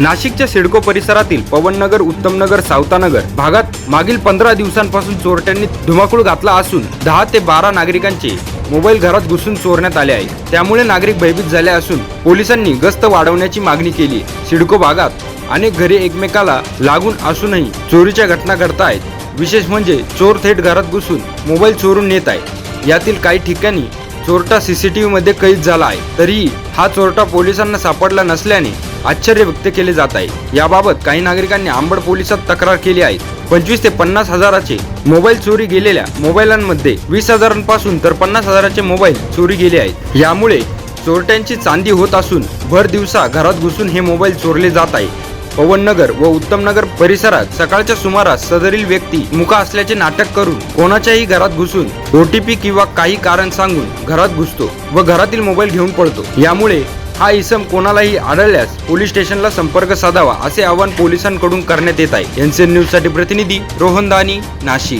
नाशिकच्या सिडको परिसरातील पवननगर उत्तमनगर सावतानगर भागात मागील पंधरा दिवसांपासून चोरट्यांनी धुमाकूळ घातला असून दहा ते बारा नागरिकांचे मोबाईल घरात घुसून चोरण्यात आले आहे त्यामुळे नागरिक भयभीत झाले असून पोलिसांनी गस्त वाढवण्याची मागणी केली. सिडको भागात अनेक घरे एकमेकाला लागून असूनही चोरीच्या घटना घडत आहेत. विशेष म्हणजे चोर थेट घरात घुसून मोबाईल चोरून नेत आहे यातील काही ठिकाणी चोरटा सीसीटीव्ही मध्ये कैद झाला आहे. तरीही हा चोरटा पोलिसांना सापडला नसल्याने आश्चर्य व्यक्त केले जात आहे. याबाबत काही नागरिकांनी आंबड पोलिसात तक्रार केली आहे. पंचवीस ते पन्नास हजाराचे मोबाईल चोरी गेलेल्या मोबाईलांमध्ये वीस हजारांपासून तर पन्नास हजाराचे मोबाईल चोरी गेले आहेत. यामुळे चोरट्यांची चांदी होत असून भर दिवसा घरात घुसून हे मोबाईल चोरले जात आहे. पवननगर व उत्तमनगर परिसरात सकाळच्या सुमारास सदरील व्यक्ती मुका असल्याचे नाटक करून कोणाच्याही घरात घुसून ओटीपी किंवा काही कारण सांगून घरात घुसतो व घरातील मोबाईल घेऊन पळतो. यामुळे हा इसम कोणालाही आढळल्यास पोलीस स्टेशनला संपर्क साधावा असे आवाहन पोलिसांकडून करण्यात येत आहे. एनसीएन न्यूजसाठी प्रतिनिधी रोहन दानी नाशिक.